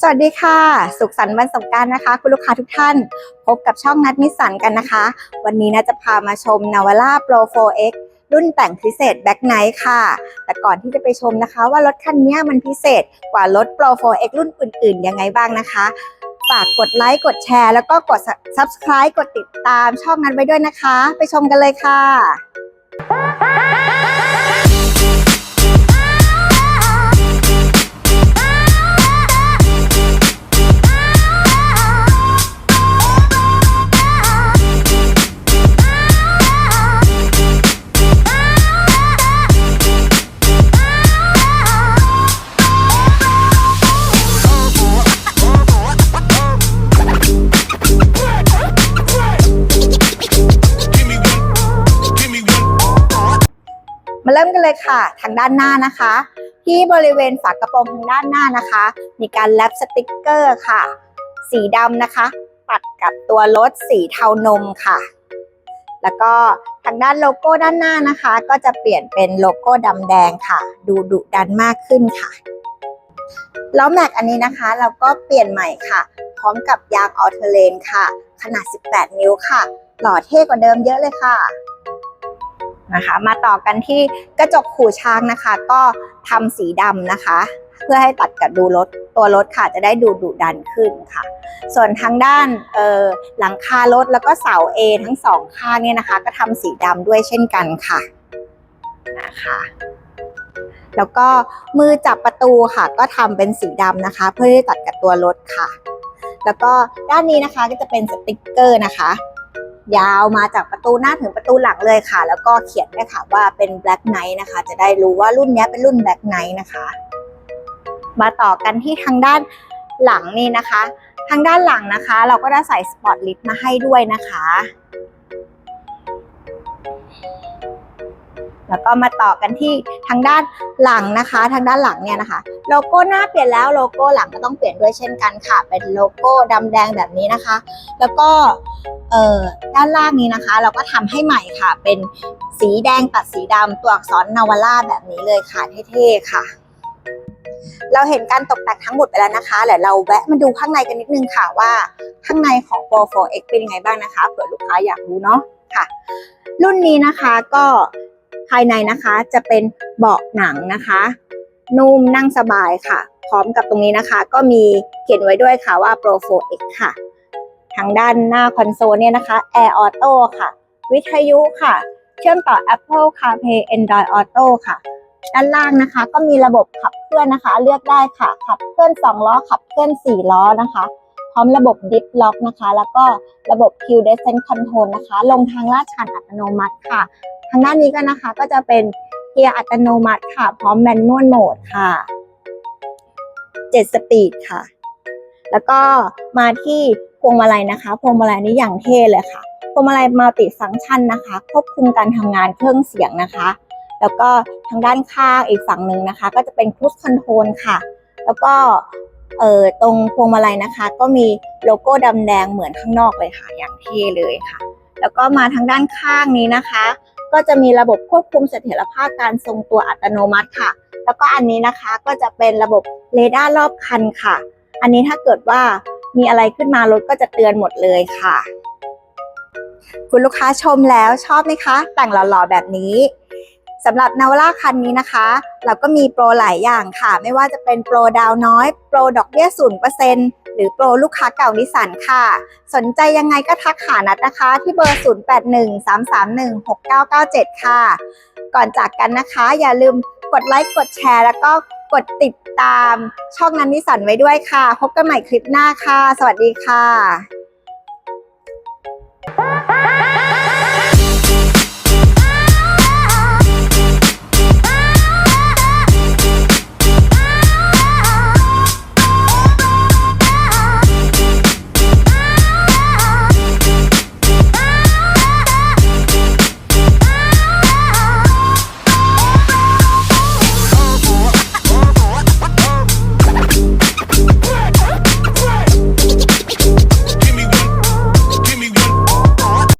สวัสดีค่ะ สุขสันต์วันสงกรารนะคะ คุณลูกค้าทุกท่าน พบกับช่องนัดนิสันกันนะคะ วันนี้นะจะพามาชม Navara Pro 4X รุ่นแต่งพิเศษ Back Night ค่ะ แต่ก่อนที่จะไปชมนะคะว่ารถคันนี้มันพิเศษกว่ารถ Pro 4X รุ่นอื่นๆ ยังไงบ้างนะคะฝากกดไลค์กดแชร์ แล้วก็กด Subscribe กดติดตามช่องนั้นไว้ด้วยนะคะ ไปชมกันเลยค่ะ มาเริ่มกันเลยค่ะ ทางด้านหน้านะคะ ที่บริเวณฝากระโปรงทางด้านหน้านะคะ มีการแลปสติกเกอร์ค่ะ สีดำนะคะ ตัดกับตัวรถสีเทานมค่ะ แล้วก็ทางด้านโลโก้ด้านหน้านะคะ ก็จะเปลี่ยนเป็นโลโก้ดำแดงค่ะ ดูดุดันมากขึ้นค่ะล้อแม็กอันนี้นะคะเราก็เปลี่ยนใหม่ค่ะ พร้อมกับยางออเทเลนค่ะ ขนาด 18 นิ้วค่ะ หล่อเท่กว่าเดิมเยอะเลยค่ะ นะคะ มาต่อกันที่กระจกขู่ช้างนะคะ ก็ทำสีดำนะคะ เพื่อให้ตัดกับดูรถตัวรถค่ะจะได้ดูดุดันขึ้นค่ะ ส่วนทางด้านหลังคารถแล้วก็เสา A ทั้งสองข้างเนี่ยนะคะ ก็ทำสีดำด้วยเช่นกันค่ะนะคะแล้วก็มือจับประตูค่ะ ก็ทำเป็นสีดำนะคะ เพื่อที่ตัดกับตัวรถค่ะ แล้วก็ด้านนี้นะคะก็จะเป็นสติกเกอร์นะคะ ยาวมาจากประตูหน้าถึงประตูหลังเลยค่ะ แล้วก็เขียนด้วยค่ะว่าเป็น Black Knight นะคะ จะได้รู้ว่ารุ่นนี้เป็นรุ่น Black Knight นะคะ มาต่อกันที่ทางด้านหลังนี่นะคะ ทางด้านหลังนะคะ เราก็ได้ใส่สปอตลิฟต์มาให้ด้วยนะคะ แล้วก็มาต่อกันที่ทางด้านหลังนะคะ ทางด้านหลังเนี่ยนะคะโลโก้หน้าเปลี่ยนแล้วโลโก้หลังก็ต้องเปลี่ยนด้วยเช่นกันค่ะ เป็นโลโก้ดำแดงแบบนี้นะคะ แล้วก็เอ่อด้านล่างนี้นะคะ เราก็ทำให้ใหม่ค่ะ เป็นสีแดงตัดสีดำตัวอักษรนาวาร่าแบบนี้เลยค่ะเท่ๆค่ะ เราเห็นการตกแต่งทั้งหมดไปแล้วนะคะเดี๋ยวเราแวะมาดูข้างในกันนิดนึงค่ะว่าข้างในของ Pro 4X เป็นยังไงบ้างนะคะเผื่อลูกค้าอยากรู้เนาะค่ะ รุ่นนี้นะคะก็ ภายในนะคะจะเป็นเบาะหนังนะคะ นุ่มนั่งสบายค่ะ พร้อมกับตรงนี้นะคะ ก็มีเขียนไว้ด้วยค่ะว่า Pro 4X ค่ะ ทางด้านหน้าคอนโซลเนี่ยนะคะ Air Auto ค่ะ วิทยุค่ะ เชื่อมต่อ Apple CarPlay Android Auto ค่ะ ด้านล่างนะคะ ก็มีระบบขับเคลื่อนนะคะ เลือกได้ค่ะ ขับเคลื่อน 2 ล้อ ขับเคลื่อน 4 ล้อนะคะพร้อมระบบ Diff Lock นะคะ แล้วก็ระบบ Q Descent Control นะคะ ลงทางลาดชันอัตโนมัติค่ะ ทางด้านนี้ก็นะคะก็จะเป็นเกียร์อัตโนมัติค่ะ พร้อมแมนนวลโหมดค่ะ7สปีดค่ะ แล้วก็มาที่พวงมาลัยนะคะ พวงมาลัยนี้อย่างเท่เลยค่ะ พวงมาลัยมัลติฟังก์ชันนะคะ ควบคุมการทำงานเครื่องเสียงนะคะ แล้วก็ทางด้านข้างอีกฝั่งหนึ่งนะคะ ก็จะเป็นค u ู e คอนโทรลค่ะ แล้วก็เอ่อตรงพวงมาลัยนะคะ ก็มีโลโก้ดำแดงเหมือนข้างนอกเลยค่ะ อย่างเท่เลยค่ะ แล้วก็มาทางด้านข้างนี้นะคะ ก็จะมีระบบควบคุมเสถียรภาพการทรงตัวอัตโนมัติค่ะ แล้วก็อันนี้นะคะก็จะเป็นระบบเรดาร์รอบคันค่ะ อันนี้ถ้าเกิดว่ามีอะไรขึ้นมารถก็จะเตือนหมดเลยค่ะ คุณลูกค้าชมแล้วชอบไหมคะ แต่งหล่อๆแบบนี้ สำหรับนาวร่าคันนี้นะคะ เราก็มีโปรหลายอย่างค่ะ ไม่ว่าจะเป็นโปรดาวน้อย โปรดอกเบี้ยศูนย์เปอร์เซ็นต์หรือโปรลูกค้าเก่านิสสันค่ะ สนใจยังไงก็ทักหานัดนะคะ ที่เบอร์ 0813316997 ค่ะ ก่อนจากกันนะคะ อย่าลืมกดไลค์กดแชร์ แล้วก็กดติดตามช่องนันนิสันไว้ด้วยค่ะ พบกันใหม่คลิปหน้าค่ะ สวัสดีค่ะ